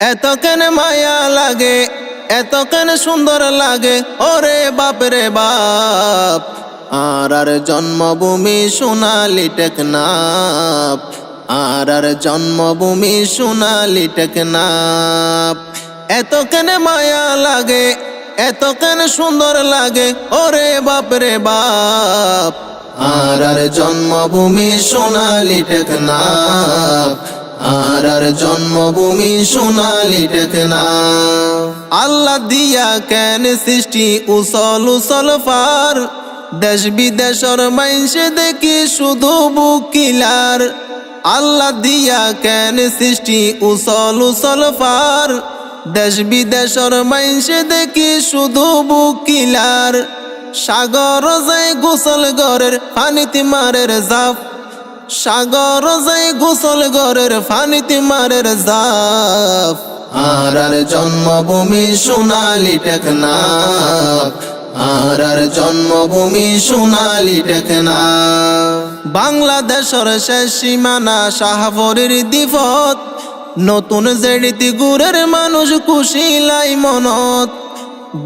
এত কেন মায়া লাগে এত কেন সুন্দর লাগে। ওরে বাপ রে বাপ, আর আর জন্মভূমি সোনালি টেকনাপ আর আর জন্মভূমি সোনালি টেকনাপ এত কেন মায়া লাগে এত কেন সুন্দর লাগে। ওরে বাপ রে বাপ, আর আর জন্মভূমি সোনালি টেকনাপ আর জন্মভূমি সোনালি টেকনা। আল্লাহ দিয়া কেন সৃষ্টি উসল উসল পার? দেশ বিদেশর মাইসে দেখি শুধু বুকিলার আল্লাহ দিয়া কেন সৃষ্টি উসল উসল পার? দেশ বিদেশর মাইসে দেখি শুধু বুকিলার সাগর যায় গোসল গরের পানিতে মারের জাফ। সাগর যাই গোসল গরের ফানিতে মারের জাফ আর আর জন্মভূমি সোনালি টেকনাফ। আর আর জন্মভূমি সোনালি টেকনাফ। বাংলাদেশের শেষ সীমানা শাহবরের দিফত নতুন জেড়িতি গুরের মানুষ কুশিলাই মনত।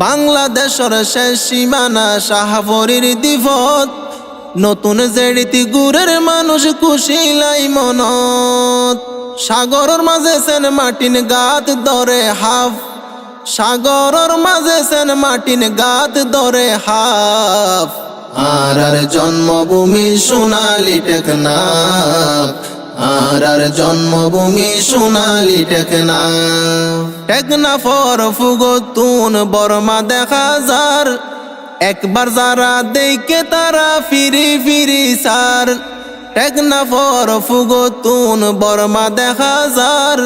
বাংলাদেশের শেষ সীমানা শাহবরের দিফত নতুন জেড়িতি গুরের মানুষ কুশিলাই মনত। সাগরের মাঝে সেন মাটিন গাত দরে হাফ। সাগরের মাঝে সেন মাটিন গাত দরে হাফ। আর আর জন্মভূমি সোনালি টেকনাফ। আর আর জন্মভূমি সোনালি টেকনাফ। টেকনাফর ফুগতুন বর্মা দেখা যার। একবার যারা দেখে তারা ফিরি ফিরি সার। টেকনাফর ফুগতুন বর্মা দেখা যার।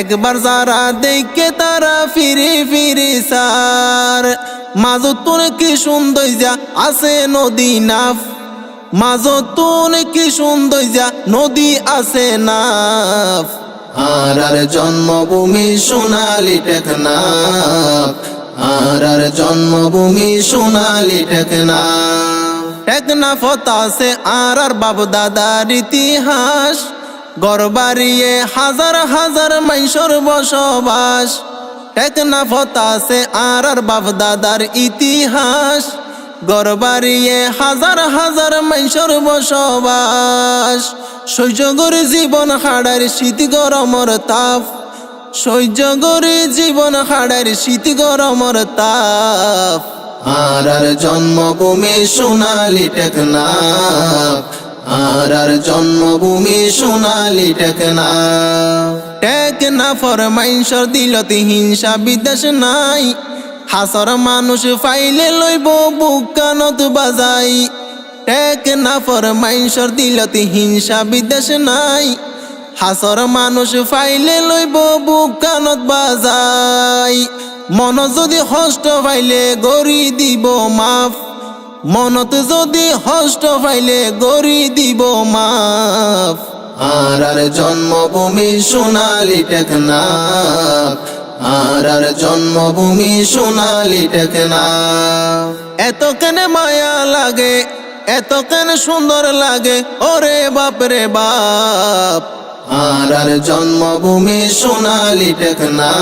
একবার যারা দেখে তারা ফিরি ফিরি সার। মাজতুন কি সুন্দর যা আছে নদী নাফ। মাজতুন কি সুন্দর যা নদী আছে নাফ। আর জন্মভূমি সোনালি টেকনাফ। আর জন্মভূমি সোনালি টেকনা টেকনা ফতাসে আর আর বাবু ইতিহাস, গড়বাড়িয়ে হাজার হাজার মাইশর বসবাস। টেকনা ফতাসে আর আর বাপ দাদার ইতিহাস, গড়বাড়িয়ে হাজার হাজার মাইশর বসবাস। সৈজগর জীবন হাড়ার শীত গরমর তাপ সহ্য করে জীবন হাড়ের শীত গরমর তাপ। আর জন্মভূমি সোনালি টেকনাফ। আর জন্মভূমি সোনালি টেকনাফ। টেকনাফর মাইনসর দিলতি হিংসা বিদেশ নাই। হাসর মানুষ ফাইলে লইব বুকানত বাজাই। টেকনাফর মাইনসর দিলতি হিংসা বিদেশ নাই। হাসর মানুষ ফাইলে লইব, বুকানত বাজাই। মন যদি হষ্ট ফাইলে গড়ি দিব মাফ। মনত যদি হষ্ট ফাইলে গড়ি দিব মাফ। আর আর জন্মভূমি সোনালি টেকনাফ। আর আর জন্মভূমি সোনালি টেকনাফ। এত কেন মায়া লাগে, এত কেন সুন্দর লাগে, ওরে বাপ রে বাপ। আর জন্মভূমি সোনালি টেকনা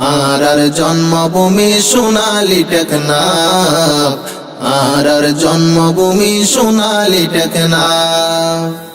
আর জন্মভূমি সোনালি টেকনাফ। আর জন্মভূমি সোনালি টেকনাফ।